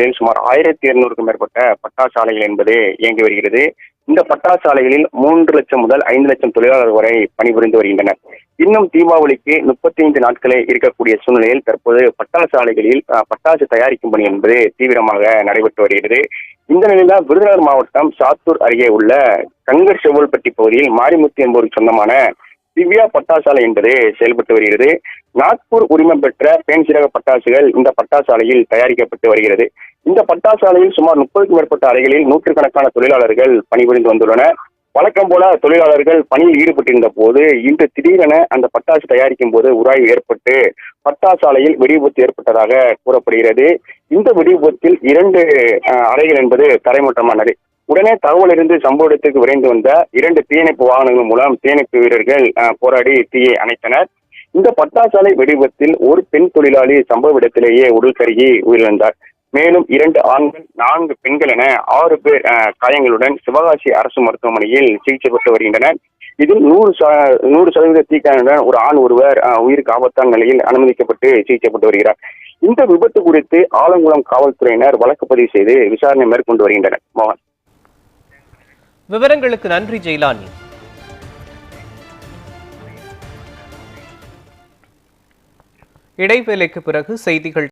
சுமார் ஆயிரத்தி இருநூறுக்கும் மேற்பட்ட பட்டாசாலைகள் என்பது இயங்கி வருகிறது. இந்த பட்டாசாலைகளில் மூன்று லட்சம் முதல் ஐந்து லட்சம் தொழிலாளர்கள் வரை பணிபுரிந்து வருகின்றனர். இன்னும் தீபாவளிக்கு முப்பத்தி ஐந்து நாட்களே இருக்கக்கூடிய சூழ்நிலையில் தற்போது பட்டாசாலைகளில் பட்டாசு தயாரிக்கும் பணி என்பது தீவிரமாக நடைபெற்று வருகிறது. இந்த நிலையில் விருதுநகர் மாவட்டம் சாத்தூர் அருகே உள்ள கங்கர் செவ்வல்பட்டி பகுதியில் மாரிமுத்து என்பவருக்கு சொந்தமான திவ்யா பட்டாசாலை என்பது செயல்பட்டு வருகிறது. நாக்பூர் உரிமம் பெற்ற பேன்சிரக பட்டாசுகள் இந்த பட்டாசாலையில் தயாரிக்கப்பட்டு வருகிறது. இந்த பட்டாசாலையில் சுமார் முப்பதுக்கும் மேற்பட்ட அறைகளில் நூற்றுக்கணக்கான தொழிலாளர்கள் பணிபுரிந்து வந்துள்ளனர். வழக்கம் போல தொழிலாளர்கள் பணியில் ஈடுபட்டிருந்த போது இன்று திடீரென அந்த பட்டாசு தயாரிக்கும் போது உராய்வு ஏற்பட்டு பட்டாசாலையில் வெடிவிபத்து ஏற்பட்டதாக கூறப்படுகிறது. இந்த வெடிவிபத்தில் இரண்டு அறைகள் என்பது தரைமட்டமானது. உடனே தகவல் இருந்து சம்பவ இடத்துக்கு விரைந்து வந்த இரண்டு தீயணைப்பு வாகனங்கள் மூலம் தீயணைப்பு வீரர்கள் போராடி தீயை அணைத்தனர். இந்த பட்டாசாலை வெடிவிபத்தில் ஒரு பெண் தொழிலாளி சம்பவ இடத்திலேயே உடல் கருகி உயிரிழந்தார். மேலும் இரண்டு ஆண்கள் நான்கு பெண்கள் என ஆறு பேர் காயங்களுடன் சிவகாசி அரசு மருத்துவமனையில் சிகிச்சை பெற்று வருகின்றனர். இதில் நூறு நூறு சதவீத தீக்காயனுடன் ஒரு ஆண் ஒருவர் உயிருக்கு ஆபத்தான நிலையில் அனுமதிக்கப்பட்டு சிகிச்சைப்பட்டு வருகிறார். இந்த விபத்து குறித்து ஆலங்குளம் காவல்துறையினர் வழக்கு பதிவு செய்து விசாரணை மேற்கொண்டு வருகின்றனர். மோகன். விவரங்களுக்கு நன்றி ஜெயலானி. இடைவேளைக்கு பிறகு செய்திகள்